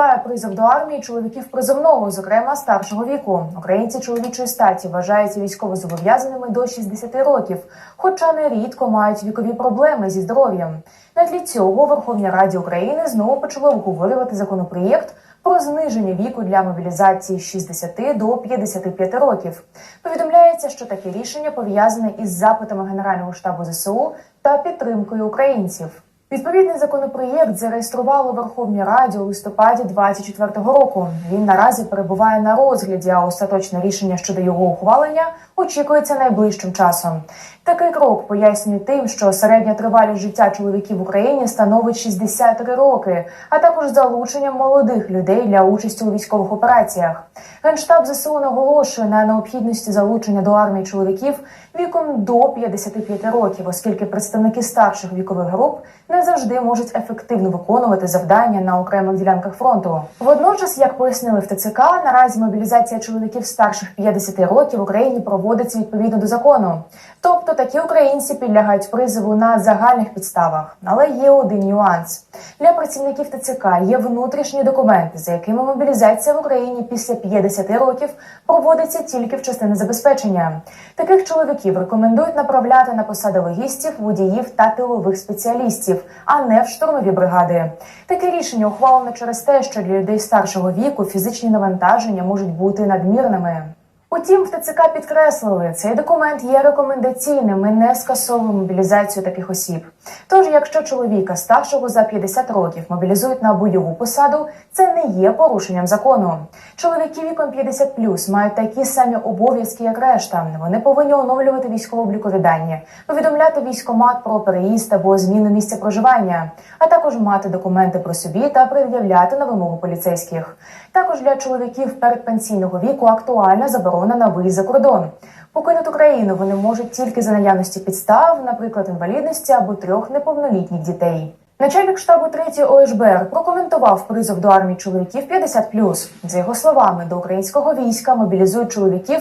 Триває призов до армії чоловіків призовного, зокрема старшого віку. Українці чоловічої статі вважаються військовозобов'язаними до 60 років, хоча нерідко мають вікові проблеми зі здоров'ям. На тлі цього Верховній Раді України знову почали обговорювати законопроєкт про зниження віку для мобілізації з 60 до 55 років. Повідомляється, що таке рішення пов'язане із запитами Генерального штабу ЗСУ та підтримкою українців. Відповідний законопроєкт зареєстрували у Верховній Раді у листопаді 24-го року. Він наразі перебуває на розгляді, а остаточне рішення щодо його ухвалення очікується найближчим часом. Такий крок пояснює тим, що середня тривалість життя чоловіків в Україні становить 63 роки, а також залученням молодих людей для участі у військових операціях. Генштаб ЗСУ наголошує на необхідності залучення до армії чоловіків віком до 55 років, оскільки представники старших вікових груп не завжди можуть ефективно виконувати завдання на окремих ділянках фронту. Водночас, як пояснили в ТЦК, наразі мобілізація чоловіків старших 50 років в Україні проводиться відповідно до закону. Тобто такі українці підлягають призову на загальних підставах. Але є один нюанс для працівників ТЦК. Є внутрішні документи, за якими мобілізація в Україні після 50 років проводиться тільки в частини забезпечення. Таких чоловіків рекомендують направляти на посади логістів, водіїв та тилових спеціалістів, а не в штурмові бригади. Таке рішення ухвалено через те, що для людей старшого віку фізичні навантаження можуть бути надмірними. Утім, в ТЦК підкреслили, цей документ є рекомендаційним і не скасовує мобілізацію таких осіб. Тож, якщо чоловіка старшого за 50 років мобілізують на бойову посаду, це не є порушенням закону. Чоловіки віком 50 мають такі самі обов'язки, як решта. Вони повинні оновлювати військово-облікові повідомляти військомат про переїзд або зміну місця проживання, а також мати документи про собі та пред'являти на вимогу поліцейських. Також для чоловіків передпенсійного віку актуальна заборона на виїзд за кордон. Покинути Україну вони можуть тільки за наявності підстав, наприклад, інвалідності або трьох неповнолітніх дітей. Начальник штабу 3 ОШБР прокоментував призов до армії чоловіків 50+. За його словами, до українського війська мобілізують чоловіків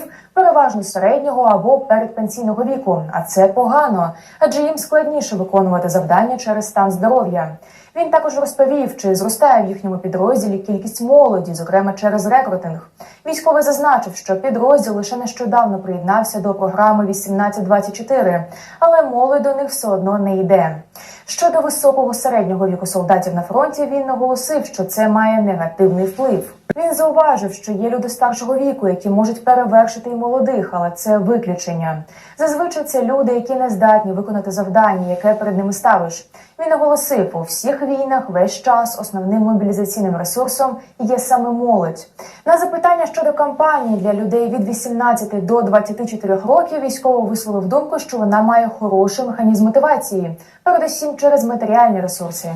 переважно середнього або передпенсійного віку, а це погано, адже їм складніше виконувати завдання через стан здоров'я. Він також розповів, чи зростає в їхньому підрозділі кількість молоді, зокрема через рекрутинг. Військовий зазначив, що підрозділ лише нещодавно приєднався до програми 1824, але молодь до них все одно не йде. Щодо високого середнього віку солдатів на фронті, він наголосив, що це має негативний вплив. Він зауважив, що є люди старшого віку, які можуть перевершити і молодих, але це виключення. Зазвичай це люди, які не здатні виконати завдання, яке перед ними ставиш. Він наголосив, у всіх війнах весь час основним мобілізаційним ресурсом є саме молодь. На запитання щодо кампанії для людей від 18 до 24 років військово висловив думку, що вона має хороший механізм мотивації, передусім через матеріальні ресурси.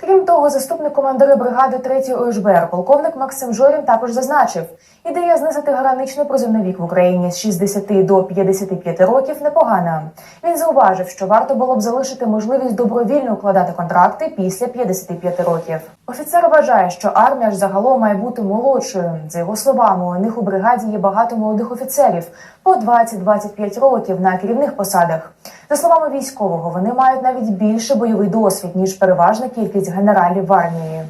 Крім того, заступник командира бригади 3 ОШБР, полковник Максим Жорін також зазначив, ідея знизити граничний призовний вік в Україні з 60 до 55 років непогана. Він зауважив, що варто було б залишити можливість добровільно укладати контракти після 55 років. Офіцер вважає, що армія ж загалом має бути молодшою. За його словами, у них у бригаді є багато молодих офіцерів по 20-25 років на керівних посадах. За словами військового, вони мають навіть більше бойовий досвід ніж переважна кількість генералів армії.